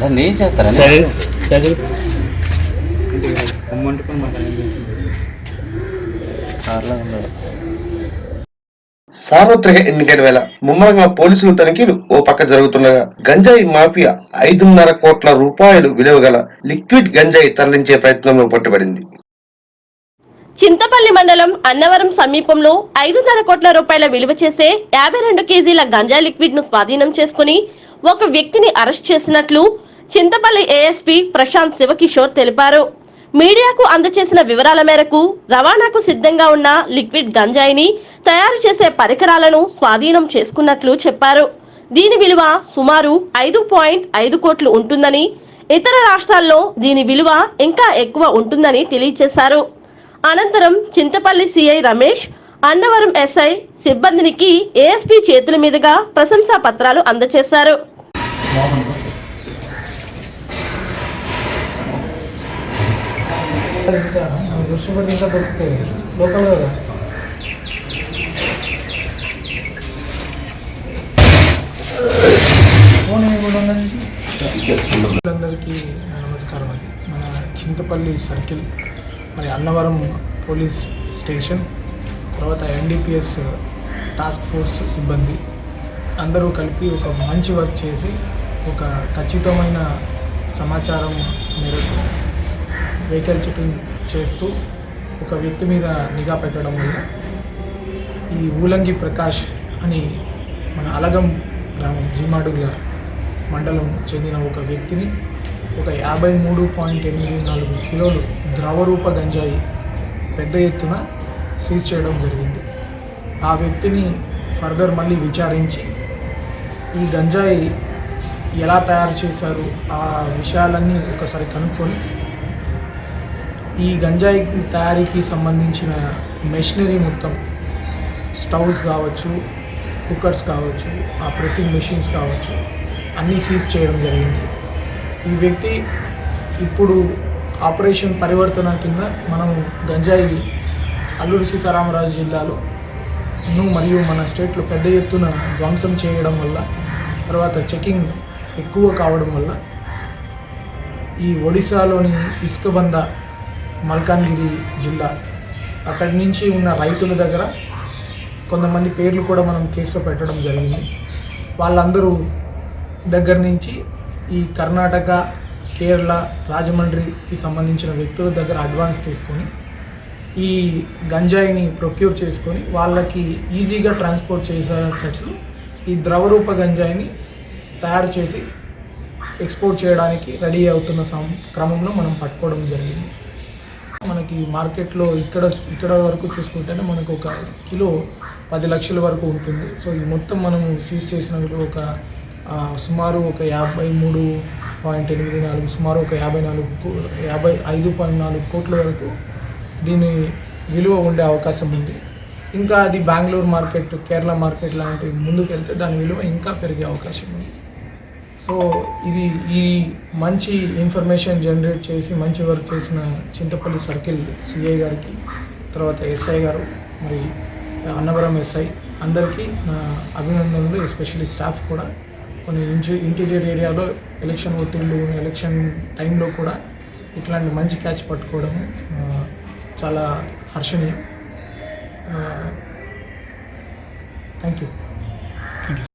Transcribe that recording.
దాన్ని ఏం ఉన్నాడు. సార్వత్రిక ఎన్నికల వేళ ముమ్మరంగా పోలీసులు తనిఖీలు ఓ పక్క జరుగుతుండగా గంజాయి మాఫియా ఐదున్నర కోట్ల రూపాయలు విలువ గల లిక్విడ్ గంజాయి తరలించే ప్రయత్నంలో పట్టుబడింది. చింతపల్లి మండలం అన్నవరం సమీపంలో ఐదున్నర కోట్ల రూపాయల విలువ చేసే యాభై రెండు కేజీల గంజా లిక్విడ్ను స్వాధీనం చేసుకుని ఒక వ్యక్తిని అరెస్ట్ చేసినట్లు చింతపల్లి ఏఎస్పీ ప్రశాంత్ శివకిషోర్ తెలిపారు. మీడియాకు అందచేసిన వివరాల మేరకు రవాణాకు సిద్ధంగా ఉన్న లిక్విడ్ గంజాయిని తయారు చేసే పరికరాలను స్వాధీనం చేసుకున్నట్లు చెప్పారు. దీని విలువ సుమారు ఐదు పాయింట్ ఐదు కోట్లు ఉంటుందని ఇతర రాష్ట్రాల్లో దీని విలువ ఇంకా ఎక్కువ ఉంటుందని తెలియజేశారు అనంతరం చింతపల్లి సిఐ రమేష్ అన్నవరం ఎస్ఐ సిబ్బందినికి ఏఎస్పీ చేతుల మీదుగా ప్రశంసా పత్రాలు అందజేశారు ఇంకా దృష్టి పెడితే ఇంకా దొరుకుతాయి లోకల్ కదా ఫోన్ అందరికీ నమస్కారం అండి. మన చింతపల్లి సర్కిల్ మరి అన్నవరం పోలీస్ స్టేషన్ తర్వాత ఎన్డీపీఎస్ టాస్క్ ఫోర్స్ సిబ్బంది అందరూ కలిపి ఒక మంచి వర్క్ చేసి ఒక ఖచ్చితమైన సమాచారం మేరకు వెహికల్ చెకింగ్ చేస్తూ ఒక వ్యక్తి మీద నిఘా పెట్టడం వల్ల ఈ ఊలంగి ప్రకాష్ అని మన అలగం గ్రామం జీమాడుగుల మండలం చెందిన ఒక వ్యక్తిని ఒక యాభై మూడు పాయింట్ ఎనిమిది నాలుగు కిలోలు ద్రవరూప గంజాయి పెద్ద ఎత్తున సీజ్ చేయడం జరిగింది. ఆ వ్యక్తిని ఫర్దర్ మళ్ళీ విచారించి ఈ గంజాయి ఎలా తయారు చేశారు ఆ విషయాలన్నీ ఒకసారి కనుక్కొని ఈ గంజాయి తయారీకి సంబంధించిన మెషినరీ మొత్తం స్టవ్స్ కావచ్చు కుక్కర్స్ కావచ్చు ఆ ప్రెస్సింగ్ మెషిన్స్ కావచ్చు అన్నీ సీజ్ చేయడం జరిగింది. ఈ వ్యక్తి ఇప్పుడు ఆపరేషన్ పరివర్తన కింద మనం గంజాయి అల్లూరి సీతారామరాజు జిల్లాలో ను మరియు మన స్టేట్లో పెద్ద ఎత్తున ధ్వంసం చేయడం వల్ల తర్వాత చెకింగ్ ఎక్కువ కావడం వల్ల ఈ ఒడిశాలోని ఇసుకబంద మల్కాన్గిరి జిల్లా. అక్కడి నుంచి ఉన్న రైతుల దగ్గర కొంతమంది పేర్లు కూడా మనం కేసులో పెట్టడం జరిగింది. వాళ్ళందరూ దగ్గర నుంచి ఈ కర్ణాటక కేరళ రాజమండ్రికి సంబంధించిన వ్యక్తుల దగ్గర అడ్వాన్స్ తీసుకొని ఈ గంజాయిని ప్రొక్యూర్ చేసుకొని వాళ్ళకి ఈజీగా ట్రాన్స్పోర్ట్ చేసేటట్లు ఈ ద్రవరూప గంజాయిని తయారు చేసి ఎక్స్పోర్ట్ చేయడానికి రెడీ అవుతున్న సం క్రమంలో మనం పట్టుకోవడం జరిగింది. మనకి మార్కెట్లో ఇక్కడ ఇక్కడ వరకు చూసుకుంటేనే మనకు ఒక కిలో పది లక్షల వరకు ఉంటుంది. సో ఈ మొత్తం మనం సీజ్ చేసిన ఒక సుమారు ఒక యాభై మూడు పాయింట్ ఎనిమిది నాలుగు సుమారు ఒక యాభై నాలుగు యాభై ఐదు పాయింట్ నాలుగు కోట్ల వరకు దీని విలువ ఉండే అవకాశం ఉంది. ఇంకా అది బెంగళూరు మార్కెట్ కేరళ మార్కెట్ లాంటివి ముందుకెళ్తే దాని విలువ ఇంకా పెరిగే అవకాశం ఉంది. సో ఇది ఈ మంచి ఇన్ఫర్మేషన్ జనరేట్ చేసి మంచి వర్క్ చేసిన చింతపల్లి సర్కిల్ సిఐ గారికి తర్వాత ఎస్ఐ గారు మరి అన్నవరం ఎస్ఐ అందరికీ నా అభినందనలు ఎస్పెషల్లీ స్టాఫ్ కూడా. కొన్ని ఇంటి ఇంటీరియర్ ఏరియాలో ఎలక్షన్ ఒత్తిళ్ళు ఎలక్షన్ టైంలో కూడా ఇట్లాంటి మంచి క్యాచ్ పట్టుకోవడం చాలా హర్షణీయం. Thank you.